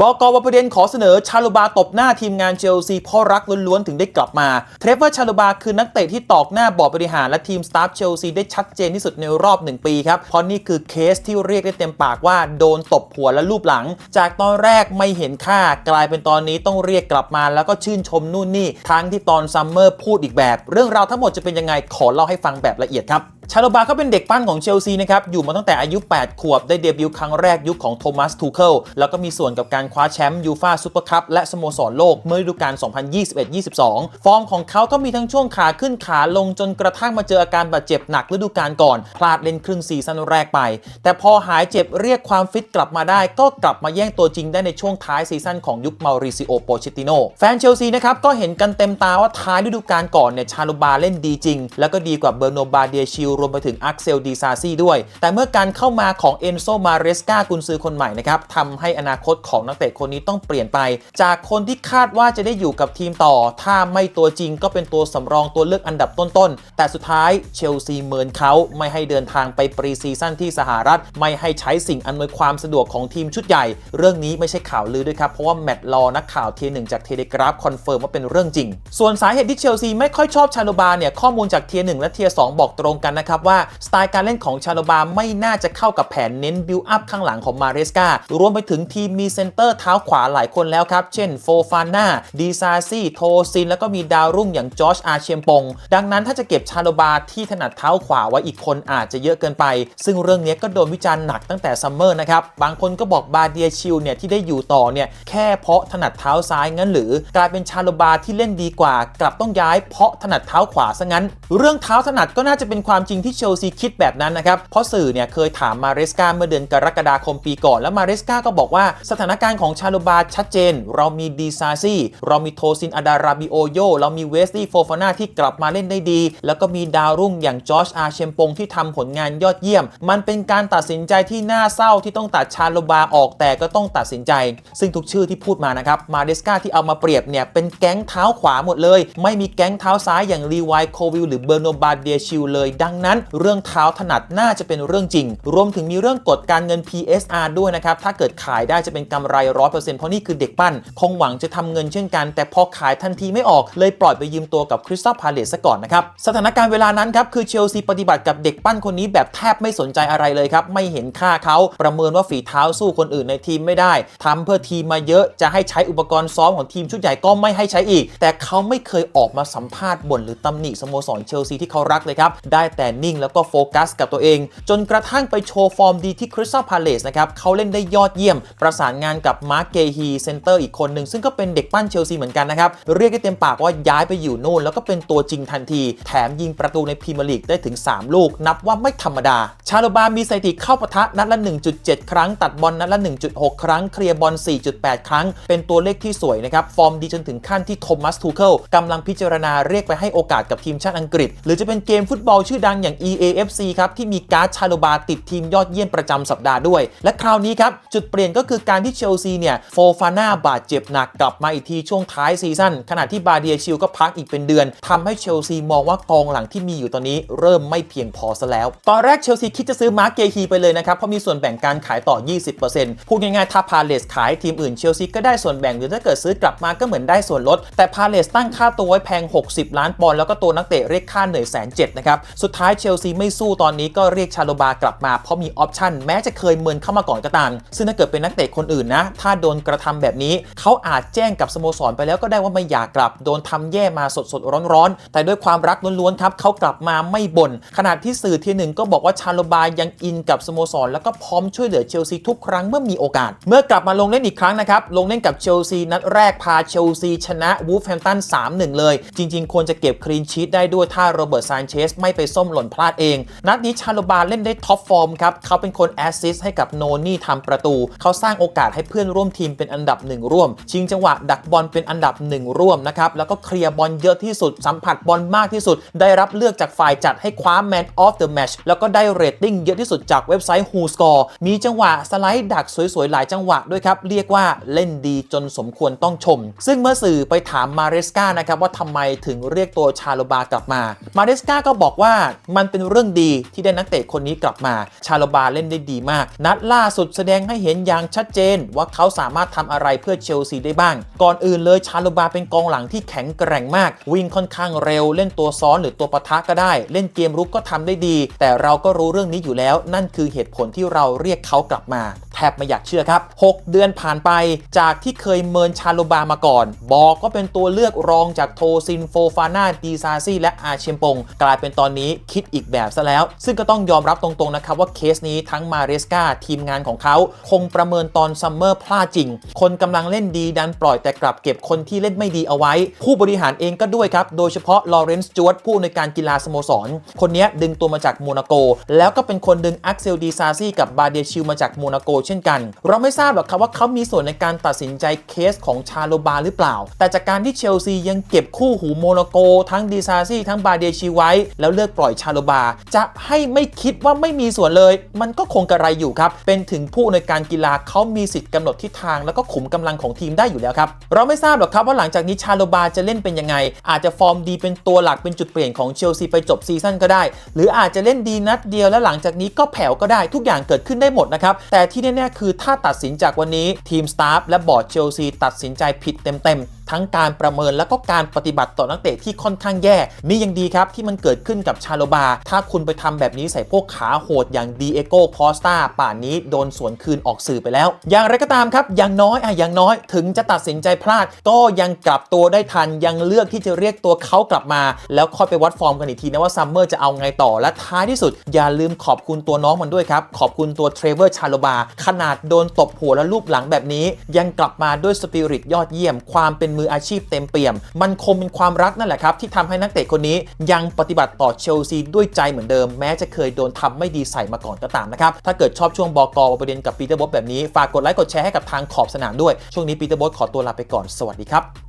บอกว่าประเด็นขอเสนอชาลูบาตบหน้าทีมงานเชลซีเพราะรักล้วนๆถึงได้กลับมา เทรเวอร์ชาลูบาคือนักเตะที่ตอกหน้าบอร์ดบริหารและทีมสตาฟเชลซีได้ชัดเจนที่สุดในรอบ 1 ปีครับ เพราะนี่คือเคสที่เรียกได้เต็มปากว่าโดนตบหัวและลูบหลัง จากตอนแรกไม่เห็นค่ากลายเป็นตอนนี้ต้องเรียกกลับมา แล้วก็ชื่นชมนู่นนี่ทั้งที่ตอนซัมเมอร์พูดอีกแบบ เรื่องราวทั้งหมดจะเป็นยังไงขอเล่าให้ฟังแบบละเอียดครับชาโลบาเขาเป็นเด็กปั้นของเชลซีนะครับ อยู่มาตั้งแต่อายุ 8 ขวบ ได้เดบิวต์ครั้งแรกยุคของโทมัส ทูเคิล แล้วก็มีส่วนกับการคว้าแชมป์ยูฟาซูเปอร์คัพและสโมสรโลกเมื่อฤดูกาล 2021-22 ฟอร์มของเขาก็มีทั้งช่วงขาขึ้นขาลงจนกระทั่งมาเจออาการบาดเจ็บหนักฤดูกาลก่อน พลาดเล่นครึ่งซีซั่นแรกไป แต่พอหายเจ็บเรียกความฟิตกลับมาได้ ก็กลับมาแย่งตัวจริงได้ในช่วงท้ายซีซั่นของยุคมาริซิโอ โปชิติโน แฟนเชลซีนะครับก็เห็นกันเต็มตาว่าท้ายฤดูกาลก่อนเนี่ยชาลบาเล่นดีจริง แล้วก็ดีกว่าเบอร์โนบาเดียชิลรวมไปถึงอักเซลดีซาซีด้วย แต่เมื่อการเข้ามาของเอนโซมาเรสกากุนซือคนใหม่นะครับทำให้อนาคตของนักเตะคนนี้ต้องเปลี่ยนไป จากคนที่คาดว่าจะได้อยู่กับทีมต่อ ถ้าไม่ตัวจริงก็เป็นตัวสำรองตัวเลือกอันดับต้นๆ แต่สุดท้ายเชลซีเมินเขาไม่ให้เดินทางไปปรีซีซั่นที่สหรัฐ ไม่ให้ใช้สิ่งอำนวยความสะดวกของทีมชุดใหญ่ เรื่องนี้ไม่ใช่ข่าวลือด้วยครับ เพราะว่าแมตต์ลอนักข่าวทีหนึ่งจากเทเลกราฟคอนเฟิร์มว่าเป็นเรื่องจริง ส่วนสาเหตุที่เชลซีไม่ค่อยชอบชาโลบาเนี่ยข้อมูลจากเทียหนึ่งและเทียสองบอกตรงกันนะครับว่าสไตล์การเล่นของชาโลบาไม่น่าจะเข้ากับแผนเน้นบิวอัพข้างหลังของมาเรสการวมไปถึงทีมมีเซนเตอร์เท้าขวาหลายคนแล้วครับ เช่นโฟฟาน่าดีซาซีโทซิน แล้วก็มีดาวรุ่งอย่างจอชอาเชียมปง ดังนั้นถ้าจะเก็บชาโลบาที่ถนัดเท้าขวาไว้อีกคนอาจจะเยอะเกินไป ซึ่งเรื่องนี้ก็โดนวิจารณ์หนักตั้งแต่ซัมเมอร์นะครับ บางคนก็บอกบาเดียชิลเนี่ยที่ได้อยู่ต่อเนี่ยแค่เพราะถนัดเท้าซ้ายงั้นหรือ กลายเป็นชาโลบาที่เล่นดีกว่า กลับต้องย้ายเพราะถนัดเท้าขวาซะงั้น เรื่องเท้าถนัดก็น่าจะเป็นความจริงที่เชลซีคิดแบบนั้นนะครับ เพราะสื่อเนี่ยเคยถามมาเรสกาเมื่อเดือนกรกฎาคมปีก่อน แล้วมาเรสกาก็บอกว่าสถานการณ์ของชาโลบาชัดเจน เรามีดีซาซี่ เรามีโทซินอาดาราบิโอโย เรามีเวสลีย์โฟฟาน่าที่กลับมาเล่นได้ดี แล้วก็มีดาวรุ่งอย่างจอชอาเชมปงที่ทำผลงานยอดเยี่ยม มันเป็นการตัดสินใจที่น่าเศร้าที่ต้องตัดชาโลบาออกแต่ก็ต้องตัดสินใจ ซึ่งทุกชื่อที่พูดมานะครับมาเรสกาที่เอามาเปรียบเนี่ยเป็นแก๊งเท้าขวาหมดเลย ไม่มีแก๊งเท้าซ้ายอย่างรีไวโควิลหรือเบอร์โนบาเดียชิลเลยดังนั้นเรื่องเท้าถนัดน่าจะเป็นเรื่องจริง รวมถึงมีเรื่องกฎการเงิน PSR ด้วยนะครับ ถ้าเกิดขายได้จะเป็นกำไร 100%เพราะนี่คือเด็กปั้น คงหวังจะทำเงินเช่นกัน แต่พอขายทันทีไม่ออกเลยปล่อยไปยืมตัวกับคริสตัลพาเลสซะก่อนนะครับ สถานการณ์เวลานั้นครับคือเชลซีปฏิบัติกับเด็กปั้นคนนี้แบบแทบไม่สนใจอะไรเลยครับ ไม่เห็นค่าเขาประเมินว่าฝีเท้าสู้คนอื่นในทีมไม่ได้ทำเพื่อทีมมาเยอะจะให้ใช้อุปกรณ์ซ้อมของทีมชุดใหญ่ก็ไม่ให้ใช้อีก แต่เขาไม่เคยออกมาสัมภาษณ์บ่นหรือตำหนิสโมสรเชลซีที่เขารักเลยครับได้แต่นิ่งแล้วก็โฟกัสกับตัวเอง จนกระทั่งไปโชว์ฟอร์มดีที่คริสตัลพาเลสนะครับเขาเล่นได้ยอดเยี่ยม ประสานงานกับมาร์กเกฮีเซนเตอร์อีกคนหนึ่งซึ่งก็เป็นเด็กปั้นเชลซีเหมือนกันนะครับ เรียกได้เต็มปากว่าย้ายไปอยู่นู่น แล้วก็เป็นตัวจริงทันที แถมยิงประตูในพรีเมียร์ลีกได้ถึง 3 ลูก นับว่าไม่ธรรมดา ชาโลบามีสถิติเข้าปะทะนัดละ 1.7 ครั้ง ตัดบอลนัดละ 1.6 ครั้ง เคลียร์บอล 4.8 ครั้ง เป็นตัวเลขที่สวยนะครับฟอร์มดีจนถึงขั้นที่โทมัสทูเคิลกำลังพิจารณาเรียกไปให้โอกาสกับทีมชาติอังกฤษ หรือจะเป็นเกมฟุตบอลชื่อดังอย่าง EAFC ครับที่มีการ์ดชาโลบาติดทีมยอดเยี่ยมประจำสัปดาห์ด้วย และคราวนี้ครับ จุดเปลี่ยนก็คือการที่เชลซีเนี่ยโฟฟาน่าบาดเจ็บหนักกลับมาอีกทีช่วงท้ายซีซั่นขณะที่บาเดียชิลก็พักอีกเป็นเดือนทำให้เชลซีมองว่ากองหลังที่มีอยู่ตอนนี้เริ่มไม่เพียงพอซะแล้ว ตอนแรกเชลซีคิดจะซื้อมาร์กเกฮีไปเลยนะครับเพราะมีส่วนแบ่งการขายต่อ 20%พูดง่ายๆถ้าพาเลสขายทีมอื่นเชลซีก็ได้ส่วนแบ่งหรือถ้าเกิดซื้อกลับมาก็เหมือนได้ส่วนลด แต่พาเลสตั้งค่าตัวไว้แพง 60 ล้านปอนด์แล้วก็ตัวนักเตะเรียกค่าเหนื่อยแสนเจ็ดนะครับสุดท้ายเชลซีไม่สู้ตอนนี้ก็เรียกชาโลบากลับมาเพราะมีออปชั่นแม้จะเคยเมินเข้ามาก่อนก็ตาม ซึ่งถ้าเกิดเป็นนักเตะคนอื่นนะ ถ้าโดนกระทำแบบนี้เขาอาจแจ้งกับสโมสรไปแล้วก็ได้ว่าไม่อยากกลับ โดนทำแย่มาสดสดๆร้อนๆ แต่ด้วยความรักล้วนๆครับเขากลับมาไม่บน่นขณะที่สื่อทีหนึ่งก็บอกว่าชาโลบายังอินกับสโมสร แล้วก็พร้อมช่วยเหลือเชลซีทุกครั้งเมื่อมีโอกาส เมื่อกลับมาลงเล่นอีกครั้งนะครับลงเล่นกับเชลซีนัดแรกพาเชลซีชนะวูฟแฮมตัน3-1 เลย จริง ๆ ควรจะเก็บคลีนชีตได้ด้วยถ้าโรเบิร์ตซานเชสไม่ไปส้มหล่นพลาดเอง นัดนี้ชาโลบาเล่นได้ท็อปฟอร์มครับ เขาเป็นคนแอสซิสต์ให้กับโนนี่ทำประตู เขาสร้างโอกาสให้เพื่อนร่วมทีมเป็นอันดับหนึ่งร่วม ชิงจังหวะดักบอลเป็นอันดับหนึ่งร่วมนะครับ แล้วก็เคลียร์บอลเยอะที่สุด สัมผัสบอลมากที่สุด ได้รับเลือกจากฝ่ายจัดให้คว้า Man of the Match แล้วก็ได้เรตติ้งเยอะที่สุดจากเว็บไซต์ Who Score มีจังหวะสไลด์ดักสวยๆ หลายจังหวะด้วยครับ เรียกว่าเล่นดีจนสมควรต้องชม ซึ่งเมื่อสื่อไปถามมาเรสกานะครับว่าทำไมถึงเรียกตัวชาโลบากลับมา มาเรสกาก็บอกว่ามันเป็นเรื่องดีที่ได้นักเตะคนนี้กลับมา ชาลบาเล่นได้ดีมาก นัดล่าสุดแสดงให้เห็นอย่างชัดเจน ว่าเขาสามารถทำอะไรเพื่อเชลซีได้บ้าง ก่อนอื่นเลยชาลบาเป็นกองหลังที่แข็งแกร่งมาก วิ่งค่อนข้างเร็ว เล่นตัวซ้อนหรือตัวปะทะก็ได้ เล่นเกมรุกก็ทำได้ดี แต่เราก็รู้เรื่องนี้อยู่แล้ว นั่นคือเหตุผลที่เราเรียกเขากลับมา แทบไม่อยากเชื่อครับ 6 เดือนผ่านไป จากที่เคยเมินชาโลบามาก่อน บอกก็เป็นตัวเลือกรองจากโทซินโฟฟาน่าดีซาซี่และอาเชมปง กลายเป็นตอนนี้คิดอีกแบบซะแล้ว ซึ่งก็ต้องยอมรับตรงๆนะครับว่าเคสนี้ทั้งมาเรสกาทีมงานของเขา คงประเมินตอนซัมเมอร์พลาดจริง คนกำลังเล่นดีดันปล่อยแต่กลับเก็บคนที่เล่นไม่ดีเอาไว้ ผู้บริหารเองก็ด้วยครับ โดยเฉพาะลอเรนซ์จวดผู้ในการกีฬาสโมสร คนนี้ดึงตัวมาจากโมนาโก แล้วก็เป็นคนดึงอักเซลดีซาซี่กับบาเดชิลมาจากโมนาโก เช่นกัน เราไม่ทราบหรอกครับว่าเขามีส่วนในการตัดสินใจเคสของชาโลบาหรือเปล่า แต่จากการที่เชลซียังเก็บคู่หูโมนาโก ทั้งดีซาซี่ทั้งบาเดชิไว้ แล้วเลือกปล่อยชาโลบา จะให้ไม่คิดว่าไม่มีส่วนเลย มันก็คงกระไรอยู่ครับ เป็นถึงผู้ในการกีฬาเขามีสิทธิ์กำหนดทิศทางแล้วก็ขุมกำลังของทีมได้อยู่แล้วครับ เราไม่ทราบหรอกครับว่าหลังจากนี้ชาโลบาจะเล่นเป็นยังไง อาจจะฟอร์มดีเป็นตัวหลักเป็นจุดเปลี่ยนของเชลซีไปจบซีซั่นก็ได้ หรืออาจจะเล่นดีนัดเดียวแล้วหลังจากนี้ก็แผ่วก็ได้ทุกอย่างเกิดขึ้นได้หมดนะครับแต่ที่แน่ๆคือถ้าตัดสินจากวันนี้ทีมสตาฟและบอร์ดเชลซีตัดสินใจผิดเต็มๆทั้งการประเมินและก็การปฏิบัติต่อนักเตะที่ค่อนข้างแย่ นี่ยังดีครับที่มันเกิดขึ้นกับชาโลบา ถ้าคุณไปทำแบบนี้ใส่พวกขาโหดอย่างดีเอโก้คอสตาป่านนี้โดนสวนคืนออกสื่อไปแล้ว อย่างไรก็ตามครับอย่างน้อยอะอย่างน้อยถึงจะตัดสินใจพลาด ก็ยังกลับตัวได้ทันยังเลือกที่จะเรียกตัวเขากลับมา แล้วค่อยไปวัดฟอร์มกันอีกทีนะว่าซัมเมอร์จะเอาไงต่อและท้ายที่สุด อย่าลืมขอบคุณตัวน้องมันด้วยครับขอบคุณตัวเทรเวอร์ชาโลบาขนาดโดนตบหัวและลูบหลังแบบนี้ ยังกลับมาด้วยสปิริตยอดเยี่ยมความเป็นมืออาชีพเต็มเปี่ยม มันคงเป็นความรักนั่นแหละครับที่ทำให้นักเตะคนนี้ยังปฏิบัติต่อเชลซีด้วยใจเหมือนเดิม แม้จะเคยโดนทำไม่ดีใส่มาก่อนก็ตามนะครับ ถ้าเกิดชอบช่วงบอกอประเด็นกับปีเตอร์บอสแบบนี้ ฝากกดไลค์กดแชร์ให้กับทางขอบสนามด้วย ช่วงนี้ปีเตอร์บอสขอตัวลาไปก่อน สวัสดีครับ